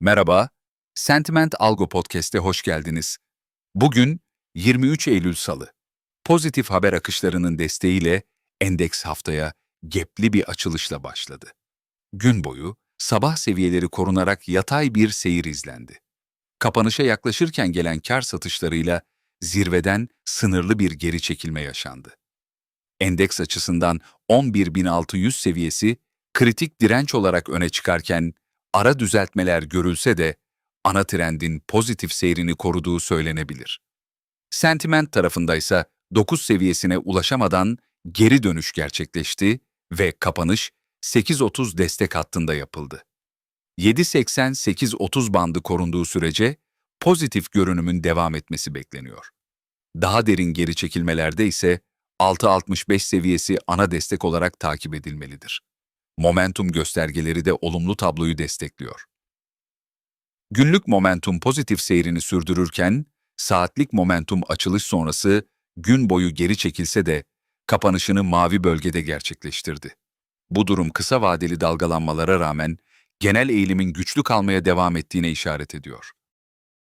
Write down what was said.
Merhaba, Sentiment Algo Podcast'e hoş geldiniz. Bugün 23 Eylül Salı. Pozitif haber akışlarının desteğiyle endeks haftaya gepli bir açılışla başladı. Gün boyu sabah seviyeleri korunarak yatay bir seyir izlendi. Kapanışa yaklaşırken gelen kar satışlarıyla zirveden sınırlı bir geri çekilme yaşandı. Endeks açısından 11.600 seviyesi kritik direnç olarak öne çıkarken ara düzeltmeler görülse de ana trendin pozitif seyrini koruduğu söylenebilir. Sentiment tarafındaysa 9 seviyesine ulaşamadan geri dönüş gerçekleşti ve kapanış 8.30 destek hattında yapıldı. 7.80-8.30 bandı korunduğu sürece pozitif görünümün devam etmesi bekleniyor. Daha derin geri çekilmelerde ise 6.65 seviyesi ana destek olarak takip edilmelidir. Momentum göstergeleri de olumlu tabloyu destekliyor. Günlük momentum pozitif seyrini sürdürürken, saatlik momentum açılış sonrası gün boyu geri çekilse de kapanışını mavi bölgede gerçekleştirdi. Bu durum kısa vadeli dalgalanmalara rağmen genel eğilimin güçlü kalmaya devam ettiğine işaret ediyor.